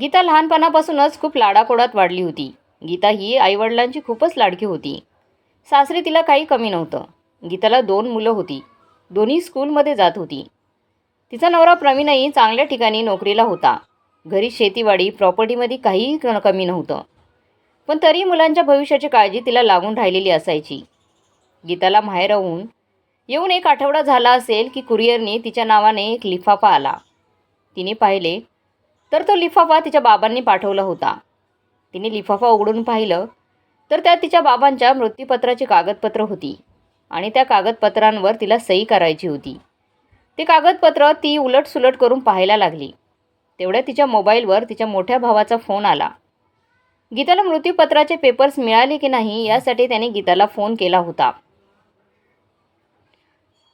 गीता लहानपणापासूनच खूप लाडाकोडात वाढली होती. गीता ही आईवडिलांची खूपच लाडकी होती. सासरी तिला काही कमी नव्हतं. गीताला दोन मुलं होती. दोन्ही स्कूलमध्ये जात होती. तिचा नवरा प्रवीणही चांगल्या ठिकाणी नोकरीला होता. घरी शेतीवाडी प्रॉपर्टीमध्ये काहीही क- कमी नव्हतं. पण तरी मुलांच्या भविष्याची काळजी तिला लागून राहिलेली असायची. गीताला माहेर राहून येऊन एक आठवडा झाला असेल की कुरिअरने तिच्या नावाने एक लिफाफा आला. तिने पाहिले तर तो लिफाफा तिच्या बाबांनी पाठवला होता. तिने लिफाफा उघडून पाहिलं तर त्यात तिच्या बाबांच्या मृत्यूपत्राची कागदपत्र होती आणि त्या कागदपत्रांवर तिला सही करायची होती. ते कागदपत्र ती उलटसुलट करून पाहायला लागली. तेवढ्या तिच्या मोबाईलवर तिच्या मोठ्या भावाचा फोन आला. गीताला मृत्यूपत्राचे पेपर्स मिळाले की नाही यासाठी त्याने गीताला फोन केला होता.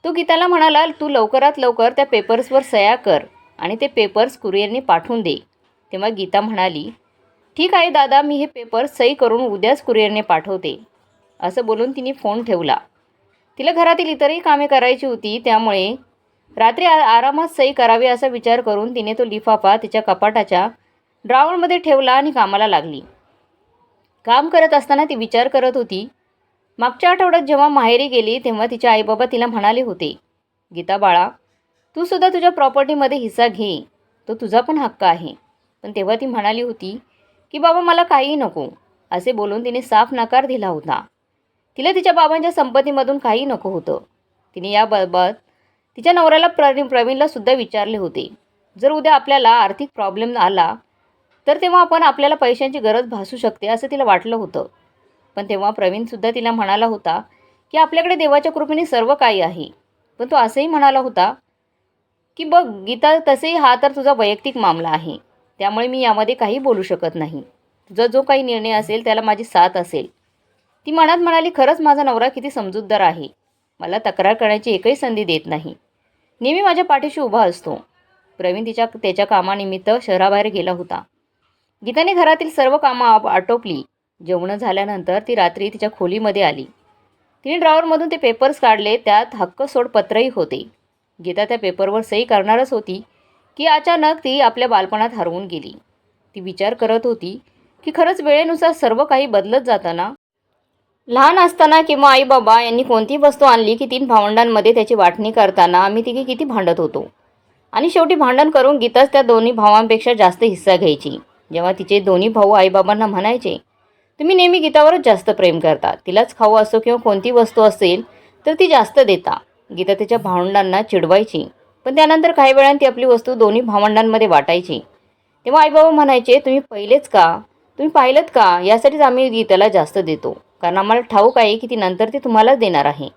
तो गीताला म्हणाला तू लवकरात लवकर त्या पेपर्सवर सह्या कर. आणि ते पेपर्स कुरिअरने पाठवून दे. तेव्हा गीता म्हणाली ठीक आहे दादा मी हे पेपर सही करून उद्याच कुरिअरने पाठवते. असं बोलून तिने फोन ठेवला. तिला घरातील इतरही कामे करायची होती त्यामुळे रात्री आ आरामात सही करावी असा विचार करून तिने तो लिफाफा तिच्या कपाटाच्या ड्रावणमध्ये ठेवला आणि कामाला लागली. काम करत असताना ती विचार करत होती मागच्या आठवड्यात जेव्हा माहेरी गेली तेव्हा तिच्या आईबाबा तिला म्हणाले होते. गीता बाळा तू सुद्धा तुझ्या प्रॉपर्टीमध्ये हिस्सा घे. तो तुझा पण हक्क आहे. पण तेव्हा ती म्हणाली होती की बाबा मला काहीही नको. असे बोलून तिने साफ नकार दिला होता. तिला तिच्या बाबांच्या संपत्तीमधून काही नको होतं. तिने याबाबत तिच्या नवऱ्याला प्रवीण प्रवीणला सुद्धा विचारले होते. जर उद्या आपल्याला आर्थिक प्रॉब्लेम आला तर तेव्हा आपण आपल्याला पैशांची गरज भासू शकते असं तिला वाटलं होतं. पण तेव्हा प्रवीणसुद्धा तिला म्हणाला होता की आपल्याकडे देवाच्या कृपेने सर्व काही आहे. पण तो असंही म्हणाला होता की बघ गीता तसेही हा तर तुझा वैयक्तिक मामला आहे. त्यामुळे मी यामध्ये काही बोलू शकत नाही. तुझा जो काही निर्णय असेल त्याला माझी साथ असेल. ती मनात म्हणाली खरंच माझा नवरा किती समजूतदार आहे. मला तक्रार करण्याची एकही संधी देत नाही. नेहमी माझ्या पाठीशी उभा असतो. प्रवीण तिच्या त्याच्या कामानिमित्त शहराबाहेर गेला होता. गीताने घरातील सर्व कामं आप आटोपली. जेवणं झाल्यानंतर ती रात्री तिच्या खोलीमध्ये आली. तिने ड्रॉवरमधून ते पेपर्स काढले. त्यात हक्क सोड पत्रही होते. गीता त्या पेपरवर सही करणारच होती की अचानक ती आपल्या बालपणात हरवून गेली. ती विचार करत होती की खरंच वेळेनुसार सर्व काही बदलत जातं ना लहान असताना किंवा आई बाबा यांनी कोणती वस्तू आणली की तीन भावंडांमध्ये त्याची वाटणी करताना आम्ही तिघे किती भांडत होतो? आणि शेवटी भांडण करून गीताच त्या दोन्ही भावांपेक्षा जास्त हिस्सा घ्यायची. जेव्हा तिचे दोन्ही भाऊ आईबाबांना म्हणायचे तुम्ही नेहमी गीतावरच जास्त प्रेम करता. तिलाच खाऊ असो किंवा कोणती वस्तू असेल तर ती जास्त देता. गीता तिच्या भावंडांना चिडवायची. पण त्यानंतर काही वेळाने ती आपली वस्तू दोन्ही भावंडांमध्ये वाटायची. तेव्हा आईबाबा म्हणायचे तुम्ही पहिलेच का? तुम्ही पाहिलं का? यासाठीच आम्ही गीताला जास्त देतो. कारण आम्हाला ठाऊक आहे की ती नंतर ती तुम्हालाच देणार आहे.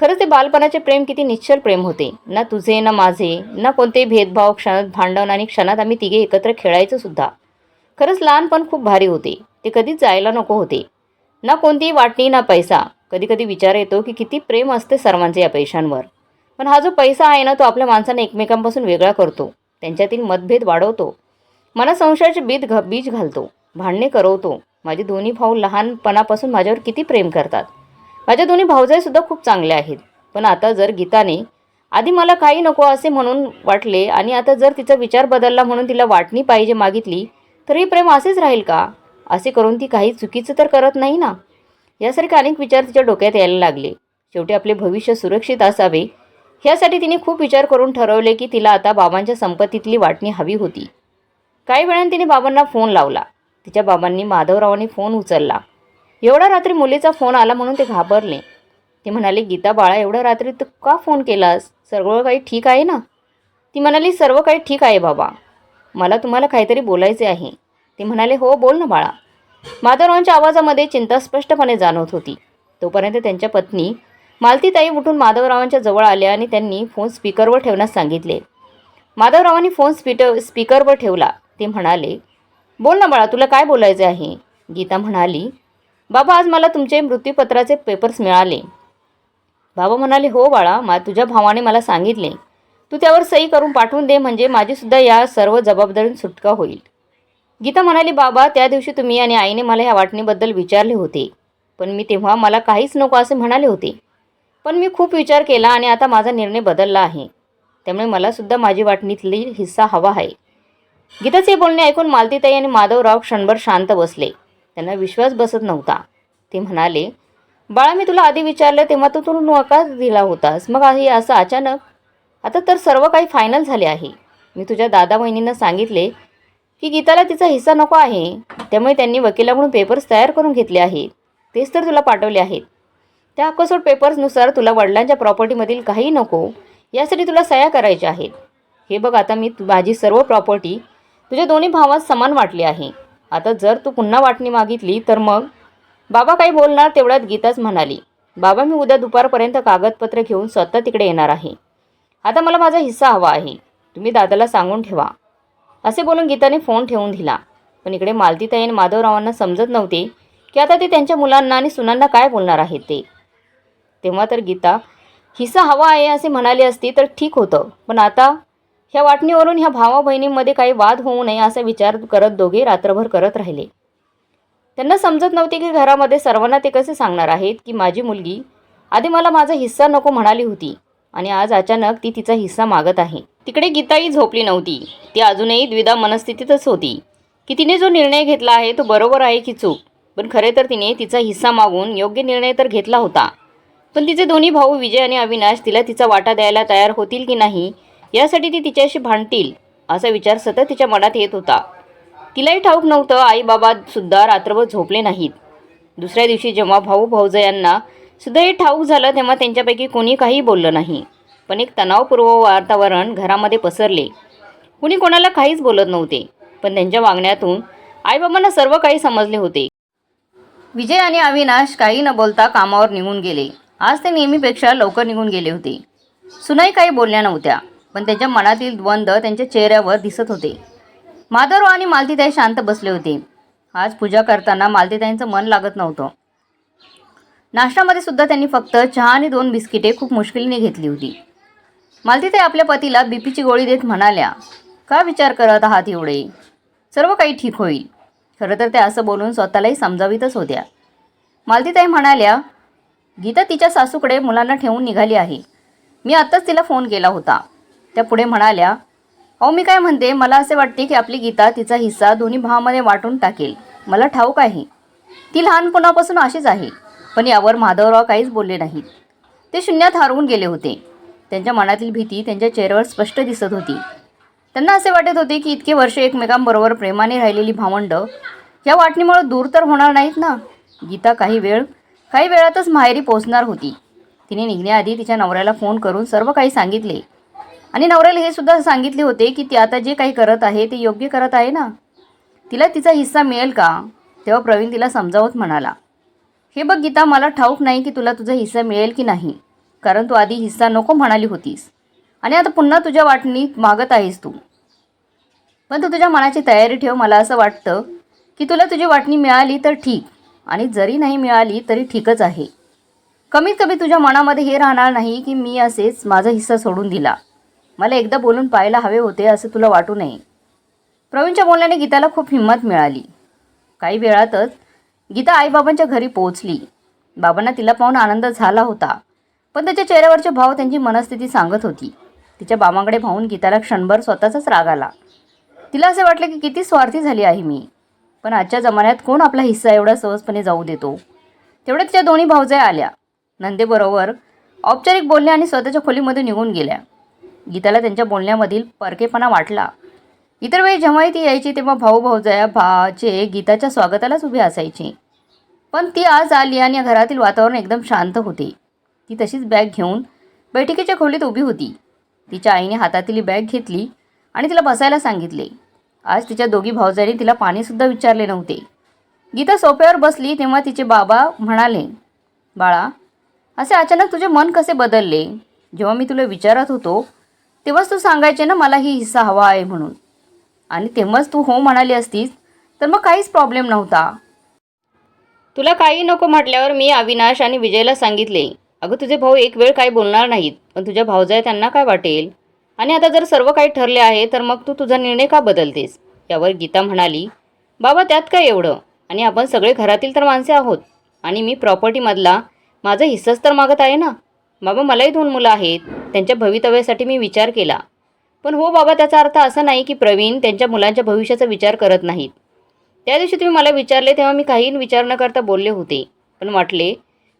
खरंच ते बालपणाचे प्रेम किती निश्चल प्रेम होते. ना तुझे ना माझे ना कोणते भेदभाव क्षणात भांडण आणि क्षणात आम्ही तिघे एकत्र खेळायचंसुद्धा खरंच लहानपण खूप भारी होते. ते कधीच जायला नको होते. ना कोणतीही वाटणी ना पैसा. कधी कधी विचार येतो की किती प्रेम असते सर्वांचे या पैशांवर. पण हा जो पैसा आहे ना तो आपल्या माणसांना एकमेकांपासून वेगळा करतो. त्यांच्यातील मतभेद वाढवतो. मला संशयाचे बीज घ बीज घालतो. भांडणे करवतो. माझे दोन्ही भाऊ लहानपणापासून माझ्यावर किती प्रेम करतात. माझ्या दोन्ही भाऊजाईसुद्धा खूप चांगले आहेत. पण आता जर गीताने आधी मला काही नको असे म्हणून वाटले आणि आता जर तिचा विचार बदलला म्हणून तिला वाटणी पाहिजे मागितली तर हे प्रेम असेच राहील का? असे करून ती काही चुकीचं तर करत नाही ना? यासारखे अनेक विचार तिच्या डोक्यात यायला लागले. शेवटी आपले भविष्य सुरक्षित असावे ह्यासाठी तिने खूप विचार करून ठरवले की तिला आता बाबांच्या संपत्तीतली वाटणी हवी होती. काही वेळाने तिने बाबांना फोन लावला. तिच्या बाबांनी माधवरावांनी फोन उचलला. एवढा रात्री मुलीचा फोन आला म्हणून ते घाबरले. ते म्हणाले गीता बाळा एवढ्या रात्री तू का फोन केलास? सर्व काही ठीक आहे ना? ती म्हणाली सर्व काही ठीक आहे बाबा. मला तुम्हाला काहीतरी बोलायचे आहे. ते म्हणाले हो बोल ना बाळा. माधवरावांच्या आवाजामध्ये चिंता स्पष्टपणे जाणवत होती. तोपर्यंत त्यांच्या पत्नी मालतीताई उठून माधवरावांच्या जवळ आल्या आणि त्यांनी फोन स्पीकरवर ठेवण्यास सांगितले. माधवरावांनी फोन स्पीट स्पीकरवर ठेवला. ते म्हणाले बोल ना बाळा तुला काय बोलायचे आहे? गीता म्हणाली बाबा आज मला तुमचे मृत्यूपत्राचे पेपर्स मिळाले. बाबा म्हणाले हो बाळा मा तुझ्या भावाने मला सांगितले. तू त्यावर सही करून पाठवून दे म्हणजे माझीसुद्धा या सर्व जबाबदारीतून सुटका होईल. गीता म्हणाली बाबा त्या दिवशी तुम्ही आणि आईने मला ह्या वाटणीबद्दल विचारले होते. पण मी तेव्हा मला काहीच नको असे म्हणाले होते. पण मी खूप विचार केला आणि आता माझा निर्णय बदलला आहे. त्यामुळे मलासुद्धा माझी वाटणीतली हिस्सा हवा आहे. गीताचे बोलणे ऐकून मालतीताई आणि माधवराव क्षणभर शांत बसले. त्यांना विश्वास बसत नव्हता. ते म्हणाले बाळा मी तुला आधी विचारलं तेव्हा तू तू नकार दिला होतास. मग आहे असं अचानक. आता तर सर्व काही फायनल झाले आहे. मी तुझ्या दादा बहिणींना सांगितले की गीताला तिचा हिस्सा नको आहे. त्यामुळे त्यांनी वकिलाकडून पेपर्स तयार करून घेतले आहेत. तेच तर तुला पाठवले आहेत. त्या हक्कसोड पेपर्सनुसार तुला वडिलांच्या प्रॉपर्टीमधील काही नको यासाठी तुला सह्या करायच्या आहेत. हे बघ आता मी तु- माझी सर्व प्रॉपर्टी तुझ्या दोन्ही भावात समान वाटली आहे. आता जर तू पुन्हा वाटणी मागितली तर मग? बाबा काही बोलणार तेवढ्यात गीताच म्हणाली बाबा मी उद्या दुपारपर्यंत कागदपत्र घेऊन स्वतः तिकडे येणार आहे. आता मला माझा हिस्सा हवा आहे. तुम्ही दादाला सांगून ठेवा. असे बोलून गीताने फोन ठेवून दिला. पण इकडे मालतीताई आणि माधवरावांना समजत नव्हते की आता ते त्यांच्या मुलांना आणि सुनांना काय बोलणार आहेत ते. तेव्हा तर गीता हिस्सा हवा आहे असे म्हणाले असती तर ठीक होतं. पण आता ह्या वाटणीवरून ह्या भावा बहिणींमध्ये काही वाद होऊ नये असा विचार करत दोघे रात्रभर करत राहिले. त्यांना समजत नव्हते की घरामध्ये सर्वांना ते कसे सांगणार आहेत की माझी मुलगी आधी मला माझा हिस्सा नको म्हणाली होती. आणि आज अचानक ती तिचा हिस्सा मागत आहे. तिकडे गीताही झोपली नव्हती. ती अजूनही द्विधा मनस्थितीतच होती. की तिने जो निर्णय घेतला आहे तो बरोबर आहे की चूक? पण खरे तर तिने तिचा हिस्सा मागून योग्य निर्णय तर घेतला होता. पण तिचे दोन्ही भाऊ विजय आणि अविनाश तिला तिचा वाटा द्यायला तयार होतील की नाही यासाठी ती तिच्याशी भांडतील असा विचार सतत तिच्या मनात येत होता. तिलाही ठाऊक नव्हतं आई बाबा सुद्धा रात्रभर झोपले नाहीत. दुसऱ्या दिवशी जेव्हा भाऊ भाऊजयांना सुद्धा हे ठाऊक झालं तेव्हा त्यांच्यापैकी कोणी काही बोललं नाही. पण एक तणावपूर्व वातावरण घरामध्ये पसरले. कुणी कोणाला काहीच बोलत नव्हते. पण त्यांच्या वागण्यातून आईबाबांना सर्व काही समजले होते. विजय आणि अविनाश काही न बोलता कामावर निघून गेले. आज ते नेहमीपेक्षा लवकर निघून गेले होते. सुनाई काही बोलल्या नव्हत्या पण त्यांच्या मनातील द्वंद्व त्यांच्या चेहऱ्यावर दिसत होते. माधवराव आणि मालतीताई शांत बसले होते. आज पूजा करताना मालतीताईंचं मन लागत नव्हतं. नाश्त्यामध्ये सुद्धा त्यांनी फक्त चहा आणि दोन बिस्किटे खूप मुश्किलीने घेतली होती. मालतीताई आपल्या पतीला बीपीची गोळी देत म्हणाल्या का विचार करत आहात एवढे? सर्व काही ठीक होईल. खरं तर त्या असं बोलून स्वतःलाही समजावीतच होत्या. मालतीताई म्हणाल्या गीता तिच्या सासूकडे मुलांना ठेवून निघाली आहे. मी आत्ताच तिला फोन केला होता. त्या पुढे म्हणाल्या अहो मी काय म्हणते मला असे वाटते की आपली गीता तिचा हिस्सा दोन्ही भावामध्ये वाटून टाकेल. मला ठाऊक आहे. ती लहानपणापासून अशीच आहे. पण यावर माधवराव काहीच बोलले नाहीत. ते शून्यात हरवून गेले होते. त्यांच्या मनातील भीती त्यांच्या चेहऱ्यावर स्पष्ट दिसत होती. त्यांना असे वाटत होते की इतके वर्ष एकमेकांबरोबर प्रेमाने राहिलेली भावंड या वाटणीमुळे दूर तर होणार नाहीत ना? गीता काही वेळ काही वेळातच माहेरी पोहोचणार होती. तिने निघण्याआधी तिच्या नवऱ्याला फोन करून सर्व काही सांगितले. आणि नवऱ्याला हे सुद्धा सांगितले होते की ती आता जे काही करत आहे ते योग्य करत आहे ना? तिला तिचा हिस्सा मिळेल का? तेव्हा प्रवीण तिला समजावत म्हणाला. हे बघ गीता मला ठाऊक नाही की तुला तुझा हिस्सा मिळेल की नाही. कारण तू आधी हिस्सा नको म्हणाली होतीस. आणि आता पुन्हा तुझ्या वाटणीत मागत आहेस तू. पण तू तुझ्या मनाची तयारी ठेव मला असं वाटतं की तुला तुझी वाटणी मिळाली तर ठीक. आणि जरी नाही मिळाली तरी ठीकच आहे. कमीत कमी तुझ्या मनामध्ये हे राहणार नाही की मी असेच माझा हिस्सा सोडून दिला. मला एकदा बोलून पाहायला हवे होते असं तुला वाटू नये. प्रवीणच्या बोलण्याने गीताला खूप हिंमत मिळाली. काही वेळातच गीता आईबाबांच्या घरी पोहोचली. बाबांना तिला पाहून आनंद झाला होता. पण त्याच्या चेहऱ्यावरचे भाव त्यांची मनस्थिती सांगत होती. तिच्या बाबांकडे पाहून गीताला क्षणभर स्वतःचाच राग आला. तिला असे वाटले की किती स्वार्थी झाली आहे मी. पण आजच्या जमान्यात कोण आपला हिस्सा एवढा सहजपणे जाऊ देतो? तेवढ्या तिच्या दोन्ही भावजाया आल्या. नंदेबरोबर औपचारिक बोलण्या आणि स्वतःच्या खोलीमध्ये निघून गेल्या. गीताला त्यांच्या बोलण्यामधील परकेपणा वाटला. इतर वेळी जेव्हाही ती यायची तेव्हा भाऊ भाऊजया भाचे गीताच्या स्वागतालाच उभी असायचे. पण ती आज आली आणि घरातील वातावरण एकदम शांत होते. ती तशीच बॅग घेऊन बैठकीच्या खोलीत उभी होती. तिच्या आईने हातातील बॅग घेतली आणि तिला बसायला सांगितले. आज तिच्या दोघी भाऊजांनी तिला पाणीसुद्धा विचारले नव्हते. गीता सोफ्यावर बसली तेव्हा तिचे बाबा म्हणाले बाळा असे अचानक तुझे मन कसे बदलले? जेव्हा मी तुला विचारत होतो तेव्हाच तू सांगायचे ना मला ही हिस्सा हवा आहे म्हणून. आणि तेव्हाच तू हो म्हणाली असतीस तर मग काहीच प्रॉब्लेम नव्हता. तुला काही नको म्हटल्यावर मी अविनाश आणि विजयला सांगितले अगं तुझे भाऊ एक वेळ काही बोलणार नाहीत पण तुझ्या भाऊजाय त्यांना काय वाटेल? आणि आता जर सर्व काही ठरले आहे तर मग तू तुझा निर्णय का बदलतेस? यावर गीता म्हणाली बाबा त्यात काय एवढं? आणि आपण सगळे घरातील तर माणसे आहोत. आणि मी प्रॉपर्टीमधला माझा हिस्साच तर मागत आहे ना? बाबा मलाही दोन मुलं आहेत. त्यांच्या भवितव्यासाठी मी विचार केला. पण हो बाबा त्याचा अर्थ असा नाही की प्रवीण त्यांच्या मुलांच्या भविष्याचा विचार करत नाहीत. त्या दिवशी तुम्ही मला विचारले तेव्हा मी काही विचार न करता बोलले होते. पण वाटले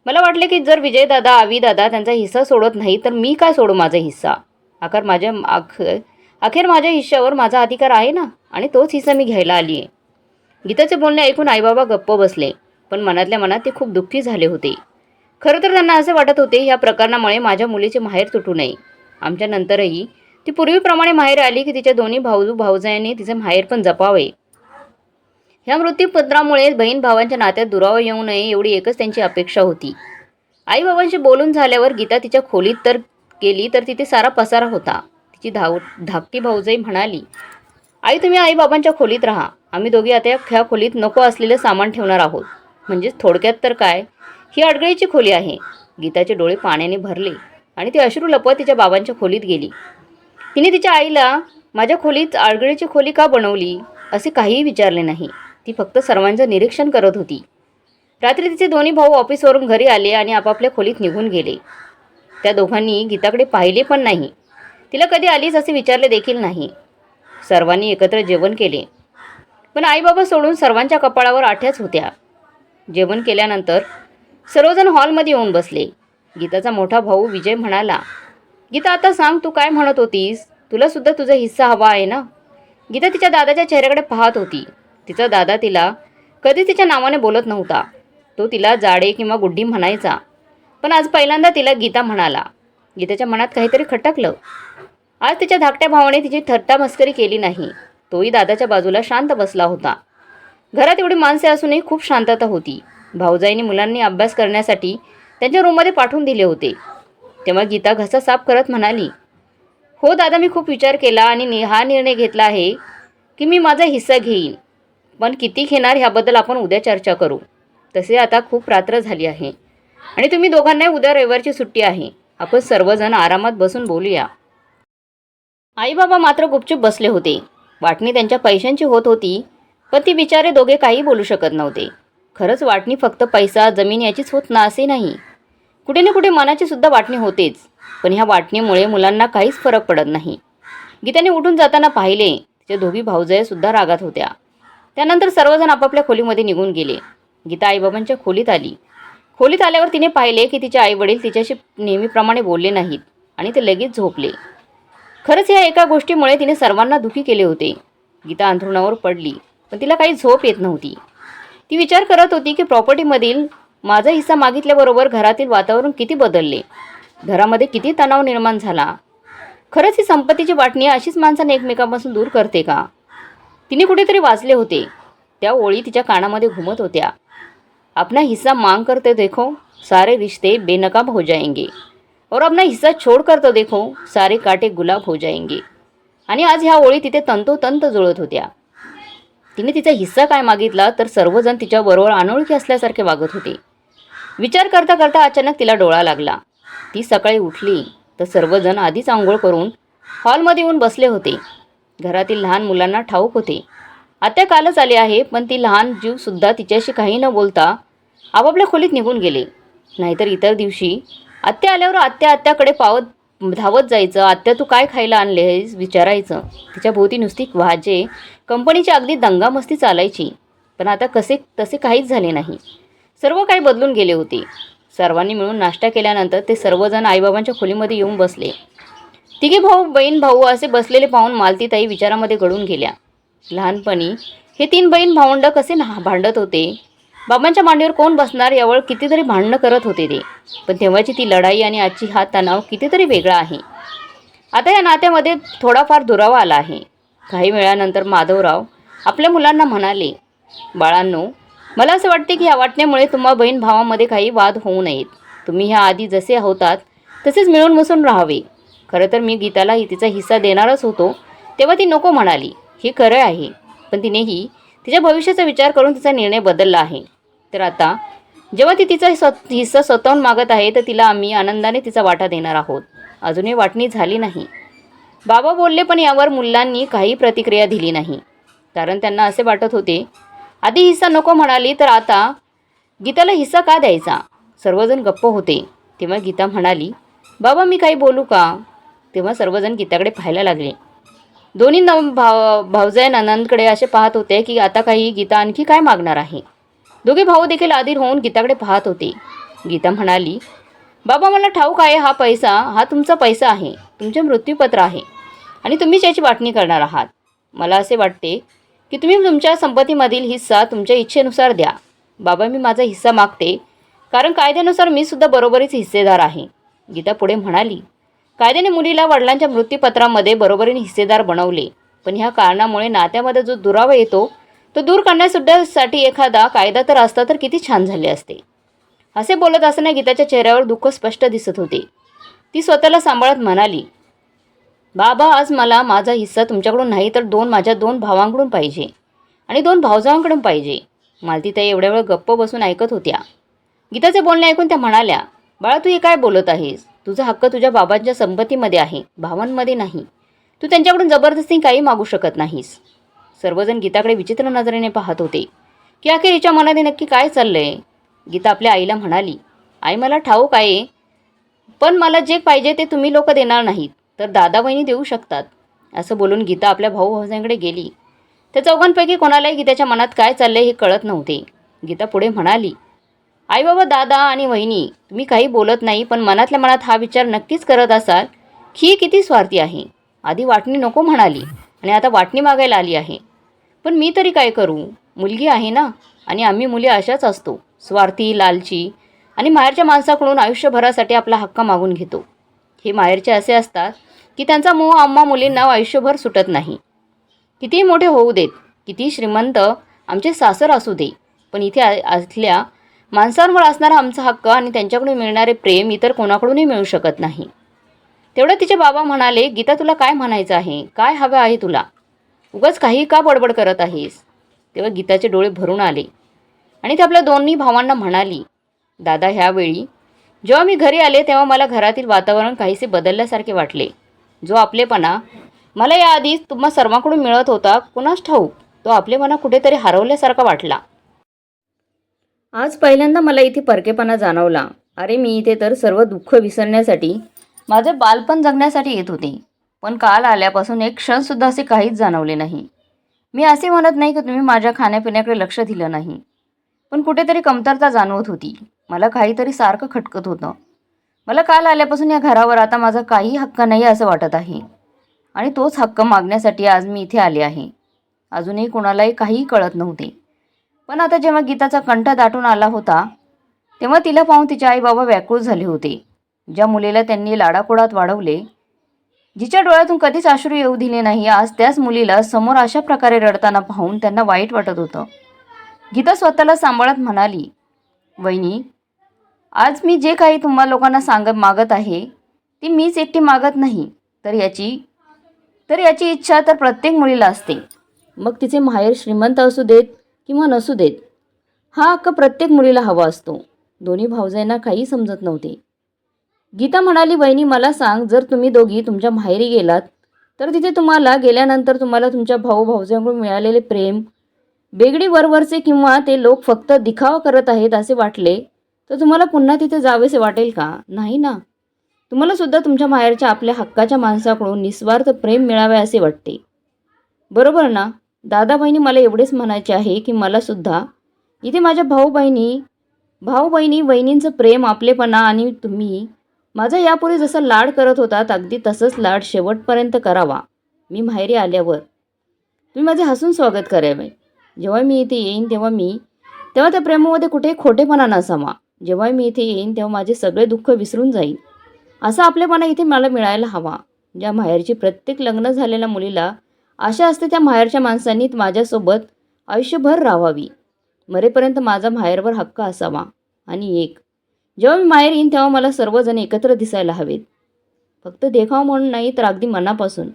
मला वाटले की जर विजयदादा आवीदादा त्यांचा हिस्सा सोडत नाही तर मी काय सोडू माझा हिस्सा? आकार माझ्या अखेर अखेर माझ्या हिश्श्यावर माझा अधिकार आहे ना? आणि तोच हिस्सा मी घ्यायला आली आहे गीताचे बोलणे ऐकून आईबाबा गप्प बसले पण मनातल्या मनात ते खूप दुःखी झाले होते. खरं तर त्यांना असे वाटत होते या प्रकरणामुळे माझ्या मुलीचे माहेर तुटू नये. आमच्या नंतरही ती पूर्वीप्रमाणे माहेर आली की तिच्या दोन्ही भाऊ भाऊजायांनी तिचे माहेर पण जपावे. ह्या मृत्यूपत्रामुळे बहीण भावांच्या नात्यात दुरावा येऊ नये एवढी एकच त्यांची अपेक्षा होती. आईबाबांशी बोलून झाल्यावर गीता तिच्या खोलीत तर गेली तर तिथे सारा पसारा होता. तिची धाव धाकटी भाऊजाई म्हणाली आई तुम्ही आईबाबांच्या खोलीत राहा. आम्ही दोघी आता ह्या खोलीत नको असलेलं सामान ठेवणार आहोत. म्हणजेच थोडक्यात तर काय? ही अडगळीची खोली आहे. गीताचे डोळे पाण्याने भरले आणि ती अश्रू लपवत तिच्या बाबांच्या खोलीत गेली. तिने तिच्या आईला माझ्या खोलीत आळगळीची खोली का बनवली असे काहीही विचारले नाही. ती फक्त सर्वांचं निरीक्षण करत होती. रात्री तिचे दोन्ही भाऊ ऑफिसवरून घरी आले आणि आपापल्या खोलीत निघून गेले. त्या दोघांनी गीताकडे पाहिले पण नाही. तिला कधी आलीच असे विचारले देखील नाही. सर्वांनी एकत्र जेवण केले. पण आईबाबा सोडून सर्वांच्या कपाळावर आठ्याच होत्या. जेवण केल्यानंतर सर्वजण हॉलमध्ये येऊन बसले. गीताचा मोठा भाऊ विजय म्हणाला गीता आता सांग तू काय म्हणत होतीस? तुला सुद्धा तुझा हिस्सा हवा आहे ना? गीता तिच्या दादाच्या चेहऱ्याकडे पाहत होती. तिचा दादा तिला कधी तिच्या नावाने बोलत नव्हता. तो तिला जाडे किंवा गुड्डी म्हणायचा. पण आज पहिल्यांदा तिला गीता म्हणाला. गीताच्या मनात काहीतरी खटकलं. आज तिच्या धाकट्या भावाने तिची थट्टा मस्करी केली नाही. तोही दादाच्या बाजूला शांत बसला होता. घरात एवढी माणसे असूनही खूप शांतता होती. भाऊजाईने मुलांनी अभ्यास करण्यासाठी त्यांच्या रूममध्ये पाठवून दिले होते. तेव्हा गीता घसा साफ करत म्हणाली हो दादा मी खूप विचार केला आणि नि हा निर्णय घेतला आहे की मी माझा हिस्सा घेईन. पण किती घेणार ह्याबद्दल आपण उद्या चर्चा करू. तसे आता खूप रात्र झाली आहे आणि तुम्ही दोघांनाही उद्या रविवारची सुट्टी आहे. आपण सर्वजण आरामात बसून बोलूया. आई बाबा मात्र गुपचूप बसले होते. वाटणी त्यांच्या पैशांची होत होती पण ती बिचारे दोघे काही बोलू शकत नव्हते. खरंच वाटणी फक्त पैसा जमीन याचीच होत ना असे नाही. कुठे ना कुठे मनाची सुद्धा वाटणी होतेच. पण ह्या वाटणीमुळे मुलांना काहीच फरक पडत नाही. गीताने उठून जाताना पाहिले तिच्या दोघी भाऊजया सुद्धा रागात होत्या. त्यानंतर सर्वजण आपापल्या खोलीमध्ये निघून गेले. गीता आईबाबांच्या खोलीत आली. खोलीत आल्यावर तिने पाहिले की तिचे आईवडील तिच्याशी नेहमीप्रमाणे बोलले नाहीत आणि ते लगेच झोपले. खरंच या एका गोष्टीमुळे तिने सर्वांना दुखी केले होते. गीता अंथरुणावर पडली पण तिला काही झोप येत नव्हती. ती विचार करत होती की प्रॉपर्टीमधील माझा हिस्सा मागितल्याबरोबर घरातील वातावरण किती बदलले? घरामध्ये किती तणाव निर्माण झाला? खरंच ही संपत्तीची वाटणी अशीच माणसाने एकमेकांपासून दूर करते का? तिने कुठेतरी वाचले होते. त्या ओळी तिच्या कानामध्ये घुमत होत्या. अपना हिस्सा मांग करते देखो सारे रिश्ते बेनकाब हो जाएंगे. और अपना हिस्सा छोड़ करतो देखो सारे काटे गुलाब हो जाएंगे. आणि आज ह्या ओळी तिथे तंतोतंत जुळत होत्या. तिने तिचा हिस्सा काय मागितला तर सर्वजण तिच्याबरोबर अनोळखी असल्यासारखे वागत होते. विचार करता करता अचानक तिला डोळा लागला. ती सकाळी उठली तर सर्वजण आधीच आंघोळ करून हॉलमध्ये येऊन बसले होते. घरातील लहान मुलांना ठाऊक होते. आत्या कालच आले आहे पण ती लहान जीवसुद्धा तिच्याशी काही न बोलता आपापल्या खोलीत निघून गेले. नाहीतर इतर दिवशी आत्या आल्यावर आत्या आत्याकडे पावत धावत जायचं. आत्या तू काय खायला आणले आहेस विचारायचं. तिच्या भोवती नुसती वाजे कंपनीची अगदी दंगामस्ती चालायची. पण आता कसे तसे काहीच झाले नाही. सर्व काही बदलून गेले होते. सर्वांनी मिळून नाश्ता केल्यानंतर ते सर्वजण आईबाबांच्या खोलीमध्ये येऊन बसले. तिघे भाऊ बहीण भाऊ असे बसलेले पाहून मालतीताई विचारामध्ये घडून गेल्या. लहानपणी हे तीन बहीण भावंड कसे ना भांडत होते? बाबांच्या मांडीवर कोण बसणार यावर कितीतरी भांडणं करत होते ते. पण तेव्हाची ती लढाई आणि आजची हा तणाव कितीतरी वेगळा आहे. आता या नात्यामध्ये थोडाफार दुरावा आला आहे. काही वेळानंतर माधवराव आपल्या मुलांना म्हणाले बाळांनो मला असं वाटते की ह्या वाटण्यामुळे तुम्हा बहीण भावामध्ये काही वाद होऊ नयेत. तुम्ही ह्या आधी जसे होतात तसेच मिळून मिसळून राहावे. खरं तर मी गीताला तिचा हिस्सा देणारच होतो तेव्हा ती नको म्हणाली. हे खरं आहे पण तिनेही तिच्या भविष्याचा विचार करून तिचा निर्णय बदलला आहे. तर आता जेव्हा ती तिचा स्व- हिस्सा स्वतःहून मागत आहे तर तिला आम्ही आनंदाने तिचा वाटा देणार आहोत. अजूनही वाटणी झाली नाही. बाबा बोलले पण यावर मुलांनी काही प्रतिक्रिया दिली नाही. कारण त्यांना असे वाटत होते आधी हिस्सा नको म्हणाली तर आता गीताला हिस्सा का द्यायचा? सर्वजण गप्प होते. तेव्हा गीता म्हणाली बाबा मी काही बोलू का? तेव्हा सर्वजण गीताकडे पाहायला लागले. दोन्ही नव भाव भावजाय ननंदकडे असे पाहत होते की आता काही गीता आणखी काय मागणार आहे? दोघे भाऊ देखील अधीर होऊन गीताकडे पाहत होते. गीता म्हणाली बाबा मला ठाऊक आहे हा पैसा हा तुमचा पैसा आहे. तुमचे मृत्यूपत्र आहे. आणि तुम्हीच याची वाटणी करणार आहात. मला असे वाटते की तुम्ही तुमच्या संपत्तीमधील हिस्सा तुमच्या इच्छेनुसार द्या. बाबा मी माझा हिस्सा मागते. कारण कायद्यानुसार मी सुद्धा बरोबरीच हिस्सेदार आहे. गीता पुढे म्हणाली कायद्याने मुलीला वडिलांच्या मृत्यूपत्रामध्ये बरोबरीने हिस्सेदार बनवले. पण ह्या कारणामुळे नात्यामध्ये जो दुरावा येतो तो दूर करण्यासाठी एखादा कायदा तर असता तर किती छान झाले असते. असे बोलत असताना गीताच्या चेहऱ्यावर दुःख स्पष्ट दिसत होते. ती स्वतःला सांभाळत म्हणाली बाबा आज मला माझा हिस्सा तुमच्याकडून नाही तर दोन माझ्या दोन भावांकडून पाहिजे आणि दोन भावजांकडून पाहिजे. मालतीताई एवढ्या वेळ गप्प बसून ऐकत होत्या. गीताचे बोलणे ऐकून त्या म्हणाल्या बाळा तू हे काय बोलत आहेस? तुझा हक्क तुझ्या बाबांच्या संपत्तीमध्ये आहे भावांमध्ये नाही. तू त्यांच्याकडून जबरदस्ती काही मागू शकत नाहीस. सर्वजण गीताकडे विचित्र नजरेने पाहत होते. की अखेर हिच्या मनाने नक्की काय चाललंय? गीता आपल्या आईला म्हणाली आई मला ठाऊक आहे पण मला जे पाहिजे ते तुम्ही लोक देणार नाहीत. तर दादा वहिनी देऊ शकतात. असं बोलून गीता आपल्या भाऊ भाऊजांकडे गेली. त्या चौघांपैकी कोणालाही गीताच्या मनात काय चाललंय हे कळत नव्हते. गीता पुढे म्हणाली आई बाबा दादा आणि वहिनी तुम्ही काही बोलत नाही पण मनातल्या मनात हा विचार नक्कीच करत असाल. की ही किती स्वार्थी आहे. आधी वाटणी नको म्हणाली आणि आता वाटणी मागायला आली आहे. पण मी तरी काय करू? मुलगी आहे ना आणि आम्ही मुली अशाच असतो. स्वार्थी लालची आणि माहेरच्या माणसाकडून आयुष्यभरासाठी आपला हक्क मागून घेतो. हे माहेरचे असे असतात की त्यांचा मोह आम्हा मुलींना आयुष्यभर सुटत नाही. कितीही मोठे होऊ देत किती श्रीमंत आमचे सासर असू दे पण इथे आ- असल्या माणसांवर असणारा आमचा हक्क आणि त्यांच्याकडून मिळणारे प्रेम इतर कोणाकडूनही मिळू शकत नाही. तेवढं तिचे बाबा म्हणाले गीता तुला काय म्हणायचं आहे? काय हवं आहे तुला? उगाच काही का बडबड करत आहेस? तेव्हा गीताचे डोळे भरून आले आणि ते आपल्या दोन्ही भावांना म्हणाली दादा ह्यावेळी जेव्हा मी घरी आले तेव्हा मला घरातील वातावरण काहीसे बदलल्यासारखे वाटले. जो आपलेपणा. मला याआधी तुम्हा सर्वांकडून मिळत होता कुणास ठाऊक तो आपलेपणा कुठेतरी हरवल्यासारखा वाटला. आज पहिल्यांदा मला इथे परकेपणा जाणवला. अरे मी इथे तर सर्व दुःख विसरण्यासाठी माझे बालपण जगण्यासाठी येत होते. पण काल आल्यापासून एक क्षणसुद्धा असे काहीच जाणवले नाही. मी असे म्हणत नाही की तुम्ही माझ्या खाण्यापिण्याकडे लक्ष दिलं नाही. पण कुठेतरी कमतरता जाणवत होती. मला काहीतरी सारखं खटकत होतं. मला काल आल्यापासून या घरावर आता माझा काही हक्क नाही असं वाटत आहे. आणि तोच हक्क मागण्यासाठी आज मी इथे आले आहे. अजूनही कोणालाही काहीही कळत नव्हते. पण आता जेव्हा गीताचा कंठ दाटून आला होता तेव्हा तिला पाहून तिचे आई बाबा व्याकुळ झाले होते. ज्या मुलीला त्यांनी लाडाकोडात वाढवले जिच्या डोळ्यातून कधीच अश्रू येऊ दिले नाही आज त्याच मुलीला समोर अशा प्रकारे रडताना पाहून त्यांना वाईट वाटत होतं. गीता स्वतःला सांभाळत म्हणाली वहिनी आज मी जे काही तुम्हा लोकांना सांग मागत आहे ती मीच एकटी मागत नाही. तर याची तर याची इच्छा तर प्रत्येक मुलीला असते. मग तिचे माहेर श्रीमंत असू देत किंवा नसू देत हा हक्क प्रत्येक मुलीला हवा असतो. दोन्ही भाऊजांना काही समजत नव्हते. गीता म्हणाली बहिणी मला सांग जर तुम्ही दोघी तुमच्या माहेरी गेलात तर तिथे तुम्हाला गेल्यानंतर तुम्हाला तुमच्या भाऊ भाऊजांकडून मिळालेले प्रेम बेगडी वरवरचे किंवा ते लोक फक्त दिखावा करत आहेत असे वाटले तर तुम्हाला पुन्हा तिथे जावेसे वाटेल का? नाही ना. तुम्हाला सुद्धा तुमच्या माहेरच्या आपल्या हक्काच्या माणसाकडून निस्वार्थ प्रेम मिळावे असे वाटते. बरोबर ना? दादा बहिणी मला एवढेच म्हणायचे आहे की मला सुद्धा इथे माझ्या भाऊ बहिणी भाऊ बहिणी बहिणींचं प्रेम आपलेपणा आणि तुम्ही माझा यापूर्वी जसं लाड करत होतात अगदी तसंच लाड शेवटपर्यंत करावा. मी माहेरी आल्यावर तुम्ही माझे हसून स्वागत करावे. जेव्हा मी इथे येईन तेव्हा मी तेव्हा त्या प्रेमामध्ये कुठेही खोटेपणा नसावा. जेव्हा मी इथे येईन तेव्हा माझे सगळे दुःख विसरून जाईल असा आपलेपणा इथे मला मिळायला हवा. ज्या माहेरची प्रत्येक लग्न झालेल्या मुलीला आशा असते त्या माहेरच्या माणसांनी माझ्यासोबत आयुष्यभर राहावी. मरेपर्यंत माझा माहेरवर हक्क असावा. आणि एक जेव्हा मी माहेर येईन तेव्हा मला सर्वजण एकत्र दिसायला हवेत. फक्त देखाव म्हणून नाही तर अगदी मनापासून.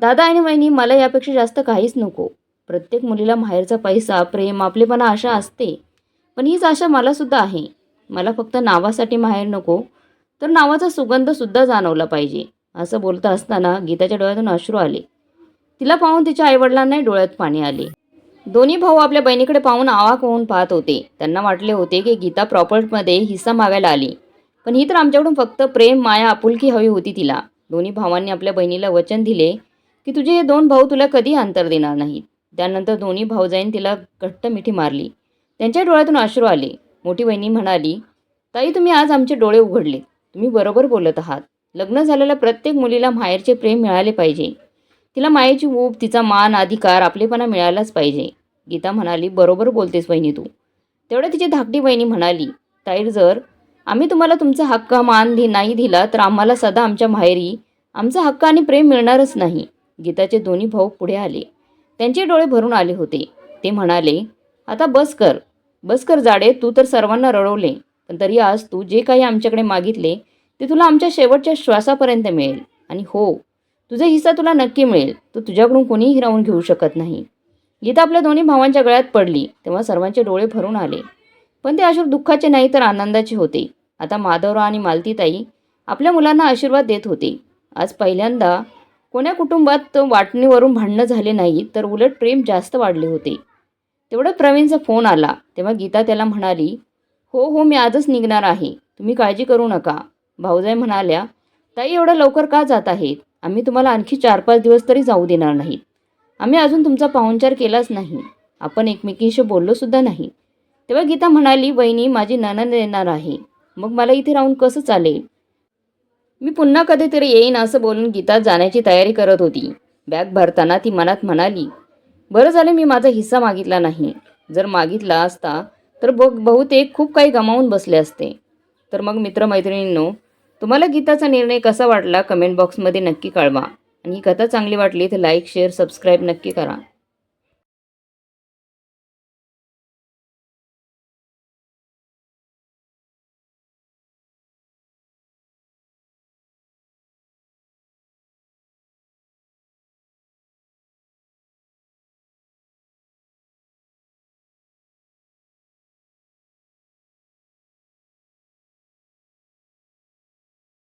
दादा आणि वहिनी मला यापेक्षा जास्त काहीच नको. प्रत्येक मुलीला माहेरचा पैसा प्रेम आपलेपणा आशा असते. पण हीच आशा मलासुद्धा आहे. मला फक्त नावासाठी माहेर नको तर नावाचा सुगंधसुद्धा जाणवला पाहिजे असं बोलता असताना गीताच्या डोळ्यातून अश्रू आले. तिला पाहून तिच्या आईवडिलांनाही डोळ्यात पाणी आले. दोन्ही भाऊ आपल्या बहिणीकडे पाहून आवाक होऊन पाहत होते. त्यांना वाटले होते की गीता प्रॉपर्टीमध्ये हिस्सा मागायला आली. पण ही तर आमच्याकडून फक्त प्रेम माया आपुलकी हवी होती तिला. दोन्ही भावांनी आपल्या बहिणीला वचन दिले की तुझे हे दोन भाऊ तुला कधी अंतर देणार नाहीत. त्यानंतर दोन्ही भाऊजाईन तिला घट्ट मिठी मारली. त्यांच्या डोळ्यातून अश्रू आले. मोठी बहिणी म्हणाली ताई तुम्ही आज आमचे डोळे उघडले. तुम्ही बरोबर बोलत आहात. लग्न झालेल्या प्रत्येक मुलीला माहेरचे प्रेम मिळाले पाहिजे. तिला मायेची ऊब तिचा मान अधिकार आपलेपणा मिळालाच पाहिजे. गीता म्हणाली बरोबर बोलतेस बहिणी तू. तेवढ्या तिची धाकटी बहिणी म्हणाली ताईर जर आम्ही तुम्हाला तुमचा हक्क मान दि नाही दिला तर आम्हाला सदा आमच्या माहेरी आमचा हक्क आणि प्रेम मिळणारच नाही. गीताचे दोन्ही भाऊ पुढे आले. त्यांचे डोळे भरून आले होते. ते म्हणाले आता बस कर. बस कर जाडे तू तर सर्वांना रडवले पण तरी आज तू जे काही आमच्याकडे मागितले ते तुला आमच्या शेवटच्या श्वासापर्यंत मिळेल. आणि हो तुझा हिस्सा तुला नक्की मिळेल. तू तुझ्याकडून कोणीही हिरावून घेऊ शकत नाही. गीता आपल्या दोन्ही भावांच्या गळ्यात पडली तेव्हा सर्वांचे डोळे भरून आले. पण ते अश्रू दुःखाचे नाही तर आनंदाचे होते. आता माधवराव आणि मालतीताई आपल्या मुलांना आशीर्वाद देत होते. आज पहिल्यांदा कोण्या कुटुंबात वाटणीवरून भांडणं झाले नाही तर उलट प्रेम जास्त वाढले होते. तेवढं प्रवीणचा फोन आला. तेव्हा गीता त्याला म्हणाली हो हो मी आजच निघणार आहे. तुम्ही काळजी करू नका. भाऊजाई म्हणाल्या ताई एवढं लवकर का जात आहेत? आम्ही तुम्हाला आणखी चार पाच दिवस तरी जाऊ देणार नाहीत. आम्ही अजून तुमचा पाहुणचार केलाच नाही. आपण एकमेकींशी बोललोसुद्धा नाही. तेव्हा गीता म्हणाली वहिनी माझी ननंद येणार आहे. मग मला इथे राहून कसं चालेल? मी पुन्हा कधीतरी येईन असं बोलून गीता जाण्याची तयारी करत होती. बॅग भरताना ती मनात म्हणाली बरं झालं मी माझा हिस्सा मागितला नाही. जर मागितला असता तर बघ बहुतेक खूप काही गमावून बसले असते. तर मग मित्रमैत्रिणींनो तुम्हाला गीताचा निर्णय कसा वाटला? कमेंट बॉक्समध्ये नक्की कळवा. आणि ही कथा चांगली वाटली तर लाईक शेअर सबस्क्राईब नक्की करा.